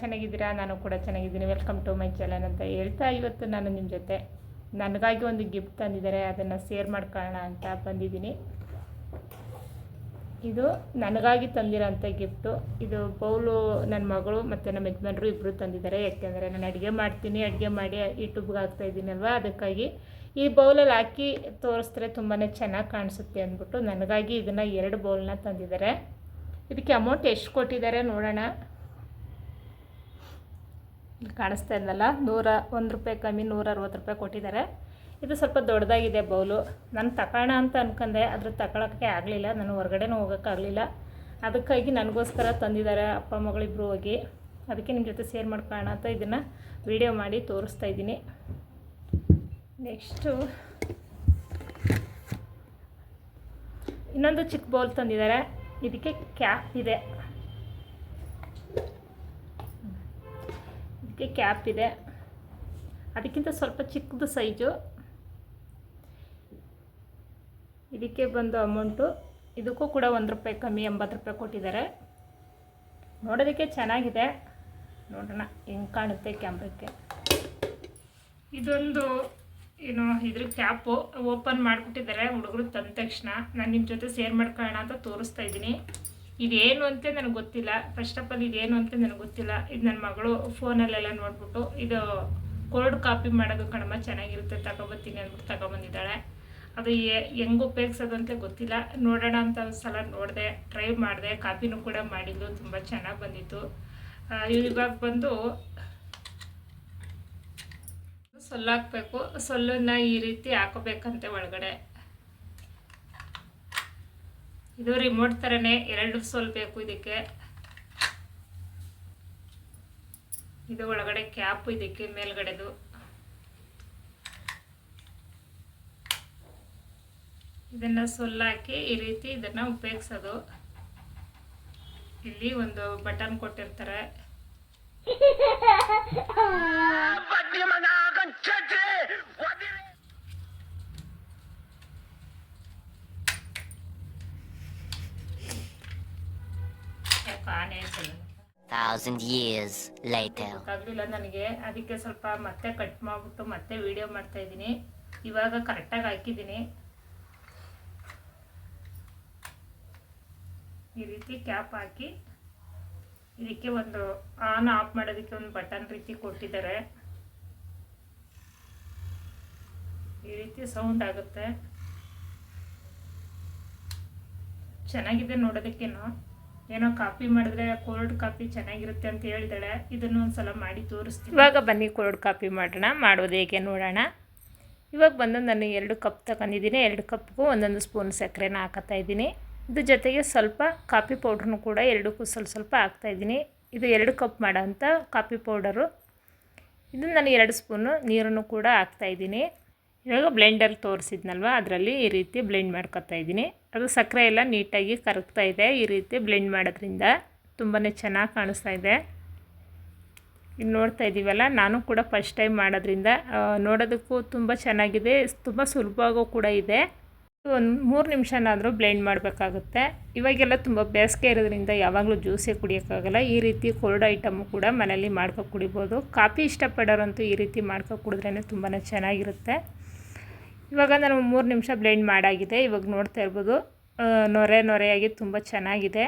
ಚೆನ್ನಾಗಿದ್ದೀರಾ? ನಾನು ಕೂಡ ಚೆನ್ನಾಗಿದ್ದೀನಿ. ವೆಲ್ಕಮ್ ಟು ಮೈ ಚಾನಲ್ ಅಂತ ಹೇಳ್ತಾ ಇವತ್ತು ನಾನು ನಿಮ್ಮ ಜೊತೆ. ನನಗಾಗಿ ಒಂದು ಗಿಫ್ಟ್ ತಂದಿದ್ದಾರೆ. ಅದನ್ನು ಶೇರ್ ಮಾಡ್ಕೊಳ್ಳೋಣ ಅಂತ ಬಂದಿದ್ದೀನಿ. ಇದು ನನಗಾಗಿ ತಂದಿರೋಂಥ ಗಿಫ್ಟು ಇದು ಬೌಲು ನನ್ನ ಮಗಳು ಮತ್ತು ನಮ್ಮ ಯಜಮಾನ್ರು ಇಬ್ಬರು ತಂದಿದ್ದಾರೆ. ಯಾಕೆಂದರೆ ನಾನು ಅಡುಗೆ ಮಾಡ್ತೀನಿ, ಅಡುಗೆ ಮಾಡಿ ಯೂಟ್ಯೂಬ್ಗೆ ಹಾಕ್ತಾ ಇದ್ದೀನಲ್ವ? ಅದಕ್ಕಾಗಿ ಈ ಬೌಲಲ್ಲಿ ಹಾಕಿ ತೋರಿಸಿದ್ರೆ ತುಂಬಾ ಚೆನ್ನಾಗಿ ಕಾಣಿಸುತ್ತೆ ಅಂದ್ಬಿಟ್ಟು ನನಗಾಗಿ ಇದನ್ನು ಎರಡು ಬೌಲ್ನ ತಂದಿದ್ದಾರೆ. ಇದಕ್ಕೆ ಅಮೌಂಟ್ ಎಷ್ಟು ಕೊಟ್ಟಿದ್ದಾರೆ ನೋಡೋಣ. ಕಾಣಿಸ್ತಾ ಇದ್ದಲ್ಲ ನೂರ ಒಂದು ರೂಪಾಯಿ ಕಮ್ಮಿ ನೂರ ಅರವತ್ತು ರೂಪಾಯಿ ಕೊಟ್ಟಿದ್ದಾರೆ. ಇದು ಸ್ವಲ್ಪ ದೊಡ್ಡದಾಗಿದೆ ಬೌಲು. ನಾನು ತಗೋಣ ಅಂತ ಅನ್ಕೊಂಡೆ. ಅದ್ರ ತಗೊಳಕ್ಕೆ ಆಗಲಿಲ್ಲ. ನಾನು ಹೊರಗಡೆನೂ ಹೋಗೋಕ್ಕಾಗಲಿಲ್ಲ ಅದಕ್ಕಾಗಿ ನನಗೋಸ್ಕರ ತಂದಿದ್ದಾರೆ ಅಪ್ಪ ಮಗಳಿಬ್ಬರು ಹೋಗಿ. ಅದಕ್ಕೆ ನಿಮ್ಮ ಜೊತೆ ಶೇರ್ ಮಾಡ್ಕೊಳ್ಳೋಣ ಅಂತ ಇದನ್ನು ವಿಡಿಯೋ ಮಾಡಿ ತೋರಿಸ್ತಾ ಇದ್ದೀನಿ. ನೆಕ್ಸ್ಟು ಇನ್ನೊಂದು ಚಿಕ್ಕ ಬೌಲ್ ತಂದಿದ್ದಾರೆ. ಇದಕ್ಕೆ ಕ್ಯಾಪ್ ಇದೆ. ಇದಕ್ಕೆ ಕ್ಯಾಪ್ ಇದೆ. ಅದಕ್ಕಿಂತ ಸ್ವಲ್ಪ ಚಿಕ್ಕದು ಸೈಜು. ಇದಕ್ಕೆ ಬಂದು ಅಮೌಂಟು. ಇದಕ್ಕೂ ಕೂಡ ಒಂದು ರೂಪಾಯಿ ಕಮ್ಮಿ, ಎಂಬತ್ತು ರೂಪಾಯಿ ಕೊಟ್ಟಿದ್ದಾರೆ. ನೋಡೋದಕ್ಕೆ ಚೆನ್ನಾಗಿದೆ. ನೋಡೋಣ ಹೆಂಗೆ ಕಾಣುತ್ತೆ ಕ್ಯಾಮ್ರಕ್ಕೆ. ಇದೊಂದು, ಏನು, ಇದ್ರ ಕ್ಯಾಪು. ಓಪನ್ ಮಾಡಿಬಿಟ್ಟಿದ್ದಾರೆ ಹುಡುಗರು ತಂದ ತಕ್ಷಣ. ನಾನು ನಿಮ್ಮ ಜೊತೆ ಶೇರ್ ಮಾಡ್ಕೊಳ್ಳೋಣ ಅಂತ ತೋರಿಸ್ತಾ ಇದ್ದೀನಿ. ಇದೇನು ಅಂತ ನನಗೆ ಗೊತ್ತಿಲ್ಲ. ಫಸ್ಟ್ ಆಫ್ ಆಲ್ ಇದೇನು ಅಂತ ನನಗೆ ಗೊತ್ತಿಲ್ಲ. ಇದು ನನ್ನ ಮಗಳು ಫೋನಲ್ಲೆಲ್ಲ ನೋಡ್ಬಿಟ್ಟು, ಇದು ಕೋಲ್ಡ್ ಕಾಪಿ ಮಾಡೋದು ಕಣಮ್ಮ ಚೆನ್ನಾಗಿರುತ್ತೆ, ತಗೊಬತ್ತೀನಿ ಅಂದ್ಬಿಟ್ಟು ತಗೊಬಂದಿದ್ದಾಳೆ. ಅದು ಹೆಂಗ್ ಉಪಯೋಗಿಸೋದು ಅಂತ ಗೊತ್ತಿಲ್ಲ. ನೋಡೋಣ ಅಂತ ಒಂದು ಸಲ ನೋಡಿದೆ ಟ್ರೈ ಮಾಡಿದೆ. ಕಾಪಿನೂ ಕೂಡ ಮಾಡಿದ್ದು ತುಂಬ ಚೆನ್ನಾಗಿ ಬಂದಿತ್ತು. ಇವಾಗ ಬಂದು ಸೊಲ್ಲು ಹಾಕಬೇಕು ಸೊಲ್ಲನ್ನ ಈ ರೀತಿ ಹಾಕೋಬೇಕಂತೆ ಒಳಗಡೆ. ಇದು ರಿಮೋಟ್ ಥರನೇ ಎರಡು ಸೊಲ್ ಬೇಕು ಇದಕ್ಕೆ. ಇದು ಒಳಗಡೆ ಕ್ಯಾಪ್ ಇದಕ್ಕೆ, ಮೇಲ್ಗಡೆದು. ಇದನ್ನ ಸೊಲ್ಲಾಕಿ ಈ ರೀತಿ ಇದನ್ನ ಉಪಯೋಗಿಸೋದು. ಇಲ್ಲಿ ಒಂದು ಬಟನ್ ಕೊಟ್ಟಿರ್ತಾರೆ. ಆನೆ. Thousand years later. ಗೊತ್ತಾಗ್ಲಿಲ್ಲ ನನಗೆ ಅದಕ್ಕೆ ಸ್ವಲ್ಪ ಮತ್ತೆ ಕಟ್ ಮಾಡಿಬಿಟ್ಟು ಮತ್ತೆ ವಿಡಿಯೋ ಮಾಡ್ತಾ ಇದ್ದೀನಿ. ಇವಾಗ ಕರೆಕ್ಟಾಗಿ ಹಾಕಿದ್ದೀನಿ. ಈ ರೀತಿ ಕ್ಯಾಪ್ ಹಾಕಿ ಇದಕ್ಕೆ ಒಂದು ಆನ್ ಆಫ್ ಮಾಡೋದಕ್ಕೆ ಒಂದು ಬಟನ್ ರೀತಿ ಕೊಟ್ಟಿದ್ದಾರೆ. ಈ ರೀತಿ ಸೌಂಡ್ ಆಗುತ್ತೆ. ಚೆನ್ನಾಗಿದೆ ನೋಡೋದಕ್ಕೇನೋ? ಏನೋ ಕಾಪಿ ಮಾಡಿದ್ರೆ ಕೋಲ್ಡ್ ಕಾಪಿ ಚೆನ್ನಾಗಿರುತ್ತೆ ಅಂತ ಹೇಳಿದಾಳೆ. ಇದನ್ನು ಒಂದ್ಸಲ ಮಾಡಿ ತೋರಿಸ್ತೀನಿ. ಇವಾಗ ಬನ್ನಿ ಕೋಲ್ಡ್ ಕಾಪಿ ಮಾಡೋಣ. ಮಾಡೋದು ಹೇಗೆ ನೋಡೋಣ. ಇವಾಗ ಬಂದು ನಾನು ಎರಡು ಕಪ್ ತಗೊಂಡಿದ್ದೀನಿ. ಎರಡು ಕಪ್ಗೂ ಒಂದೊಂದು ಸ್ಪೂನ್ ಸಕ್ಕರೆನ ಹಾಕತ್ತಾ ಇದ್ದೀನಿ. ಇದ್ರ ಜೊತೆಗೆ ಸ್ವಲ್ಪ ಕಾಫಿ ಪೌಡ್ರನ್ನು ಕೂಡ ಎರಡಕ್ಕೂ ಸ್ವಲ್ಪ ಸ್ವಲ್ಪ ಹಾಕ್ತಾಯಿದ್ದೀನಿ ಇದು ಎರಡು ಕಪ್ ಮಾಡೋಂಥ ಕಾಫಿ ಪೌಡರು ಇದು ನಾನು ಎರಡು ಸ್ಪೂನು ನೀರನ್ನು ಕೂಡ ಹಾಕ್ತಾಯಿದ್ದೀನಿ ಇವಾಗ ಬ್ಲೆಂಡಲ್ಲಿ ತೋರಿಸಿದ್ನಲ್ವ? ಅದರಲ್ಲಿ ಈ ರೀತಿ ಬ್ಲೆಂಡ್ ಮಾಡ್ಕೊತಾ ಇದ್ದೀನಿ. ಅದು ಸಕ್ಕರೆ ಎಲ್ಲ ನೀಟಾಗಿ ಕರಗ್ತಾ ಇದೆ. ಈ ರೀತಿ ಬ್ಲೆಂಡ್ ಮಾಡೋದ್ರಿಂದ ತುಂಬಾ ಚೆನ್ನಾಗಿ ಕಾಣಿಸ್ತಾ ಇದೆ. ಇಲ್ಲಿ ನೋಡ್ತಾ ಇದ್ದೀವಲ್ಲ ನಾನು ಕೂಡ ಫಸ್ಟ್ ಟೈಮ್ ಮಾಡೋದ್ರಿಂದ ನೋಡೋದಕ್ಕೂ ತುಂಬ ಚೆನ್ನಾಗಿದೆ. ತುಂಬ ಸುಲಭವಾಗೂ ಕೂಡ ಇದೆ. ಒಂದು ಮೂರು ನಿಮಿಷನಾದರೂ ಬ್ಲೆಂಡ್ ಮಾಡಬೇಕಾಗುತ್ತೆ. ಇವಾಗೆಲ್ಲ ತುಂಬ ಬೇಸಿಗೆ ಇರೋದ್ರಿಂದ ಯಾವಾಗಲೂ ಜ್ಯೂಸೇ ಕುಡಿಯೋಕ್ಕಾಗಲ್ಲ. ಈ ರೀತಿ ಕೋಲ್ಡ್ ಐಟಮು ಕೂಡ ಮನೇಲಿ ಮಾಡ್ಕೊ ಕುಡಿಬೋದು. ಕಾಫಿ ಇಷ್ಟಪಡೋರಂತೂ ಈ ರೀತಿ ಮಾಡ್ಕೊ ಕುಡಿದ್ರೇ ತುಂಬಾ ಚೆನ್ನಾಗಿರುತ್ತೆ. ಇವಾಗ ನಾನು ಮೂರು ನಿಮಿಷ ಬ್ಲೆಂಡ್ ಮಾಡಾಗಿದೆ, ಇವಾಗ ನೋಡ್ತಾ ಇರ್ಬೋದು. ನೊರೆ ನೊರೆಯಾಗಿ ತುಂಬ ಚೆನ್ನಾಗಿದೆ.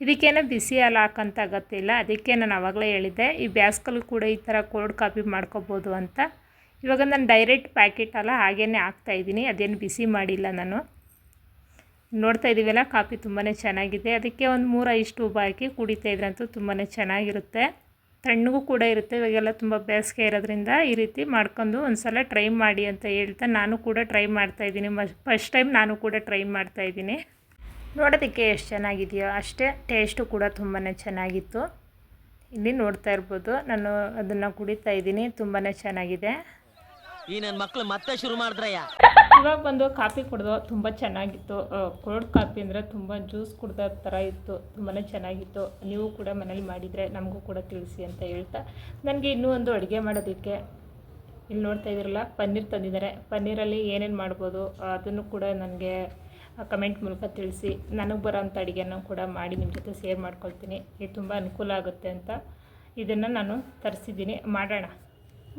ಇದಕ್ಕೇನೋ ಬಿಸಿ ಹಾಲು ಹಾಕಂತ ಅಗತ್ಯ ಅದಕ್ಕೆ ನಾನು ಆವಾಗಲೇ ಹೇಳಿದ್ದೆ, ಈ ಬ್ಯಾಸ್ಕಲ್ ಕೂಡ ಈ ಥರ ಕೋಲ್ಡ್ ಕಾಫಿ ಮಾಡ್ಕೋಬೋದು ಅಂತ. ಇವಾಗ ನಾನು ಡೈರೆಕ್ಟ್ ಪ್ಯಾಕೆಟ್ ಅಲ್ಲ ಹಾಗೇ ಹಾಕ್ತಾಯಿದ್ದೀನಿ ಅದೇನು ಬಿಸಿ ಮಾಡಿಲ್ಲ ನಾನು. ನೋಡ್ತಾ ಇದ್ದೀವಲ್ಲ ಕಾಫಿ ತುಂಬಾ ಚೆನ್ನಾಗಿದೆ. ಅದಕ್ಕೆ ಒಂದು ಮೂರೈದು ಇಷ್ಟು ಹಾಕಿ ಕುಡಿತಾ ಇದ್ರಂತೂ ತುಂಬಾ ಚೆನ್ನಾಗಿರುತ್ತೆ. ತಣ್ಣಗೂ ಕೂಡ ಇರುತ್ತೆ. ಇವಾಗೆಲ್ಲ ತುಂಬ ಬೇಸಿಗೆ ಇರೋದ್ರಿಂದ ಈ ರೀತಿ ಮಾಡ್ಕೊಂಡು ಒಂದು ಸಲ ಟ್ರೈ ಮಾಡಿ ಅಂತ ಹೇಳ್ತಾ ನಾನು ಕೂಡ ಟ್ರೈ ಮಾಡ್ತಾಯಿದ್ದೀನಿ ಫಸ್ಟ್ ಟೈಮ್ ನಾನು ಕೂಡ ಟ್ರೈ ಮಾಡ್ತಾಯಿದ್ದೀನಿ ನೋಡೋದಕ್ಕೆ ಎಷ್ಟು ಚೆನ್ನಾಗಿದೆಯೋ ಅಷ್ಟೇ ಟೇಸ್ಟು ಕೂಡ ತುಂಬಾ ಚೆನ್ನಾಗಿತ್ತು. ಇಲ್ಲಿ ನೋಡ್ತಾ ಇರ್ಬೋದು ನಾನು ಅದನ್ನು ಕುಡಿತಾ ಇದ್ದೀನಿ ತುಂಬಾ ಚೆನ್ನಾಗಿದೆ. ಈ ನನ್ನ ಮಕ್ಕಳು ಮತ್ತೆ ಶುರು ಮಾಡಿದ್ರಯ್ಯ. ಇವಾಗ ಬಂದು ಕಾಫಿ ಕುಡ್ದು ತುಂಬ ಚೆನ್ನಾಗಿತ್ತು. ಕೋಲ್ಡ್ ಕಾಫಿ ಅಂದರೆ ತುಂಬ ಜ್ಯೂಸ್ ಕುಡ್ದ ಥರ ಇತ್ತು. ತುಂಬಾ ಚೆನ್ನಾಗಿತ್ತು. ನೀವು ಕೂಡ ಮನೇಲಿ ಮಾಡಿದರೆ ನಮಗೂ ಕೂಡ ತಿಳಿಸಿ ಅಂತ ಹೇಳ್ತಾ. ನನಗೆ ಇನ್ನೂ ಒಂದು ಅಡುಗೆ ಮಾಡೋದಕ್ಕೆ ಇಲ್ಲಿ ನೋಡ್ತಾ ಇದ್ದೀರಲ್ಲ, ಪನ್ನೀರ್ ತಂದಿದ್ದಾರೆ. ಪನ್ನೀರಲ್ಲಿ ಏನೇನು ಮಾಡ್ಬೋದು ಅದನ್ನು ಕೂಡ ನನಗೆ ಕಮೆಂಟ್ ಮೂಲಕ ತಿಳಿಸಿ. ನನಗೆ ಬರೋಂಥ ಅಡುಗೆನ ಕೂಡ ಮಾಡಿ ನಿಮ್ಮ ಜೊತೆ ಶೇರ್ ಮಾಡ್ಕೊಳ್ತೀನಿ. ಇದು ತುಂಬ ಅನುಕೂಲ ಆಗುತ್ತೆ ಅಂತ ಇದನ್ನು ನಾನು ತರಿಸಿದ್ದೀನಿ. ಮಾಡೋಣ.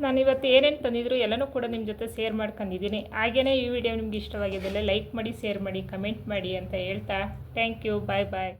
ನಾನು ಇವತ್ತು ಏನೇನು ತಂದಿದ್ರು ಎಲ್ಲನೂ ಕೂಡ ನಿಮ್ಮ ಜೊತೆ ಶೇರ್ ಮಾಡ್ಕೊಂಡಿದ್ದೀನಿ. ಹಾಗೆಯೇ ಈ ವಿಡಿಯೋ ನಿಮ್ಗೆ ಇಷ್ಟವಾಗಿದ್ದಲ್ಲಿ ಲೈಕ್ ಮಾಡಿ ಶೇರ್ ಮಾಡಿ ಕಮೆಂಟ್ ಮಾಡಿ ಅಂತ ಹೇಳ್ತಾ. Thank you bye bye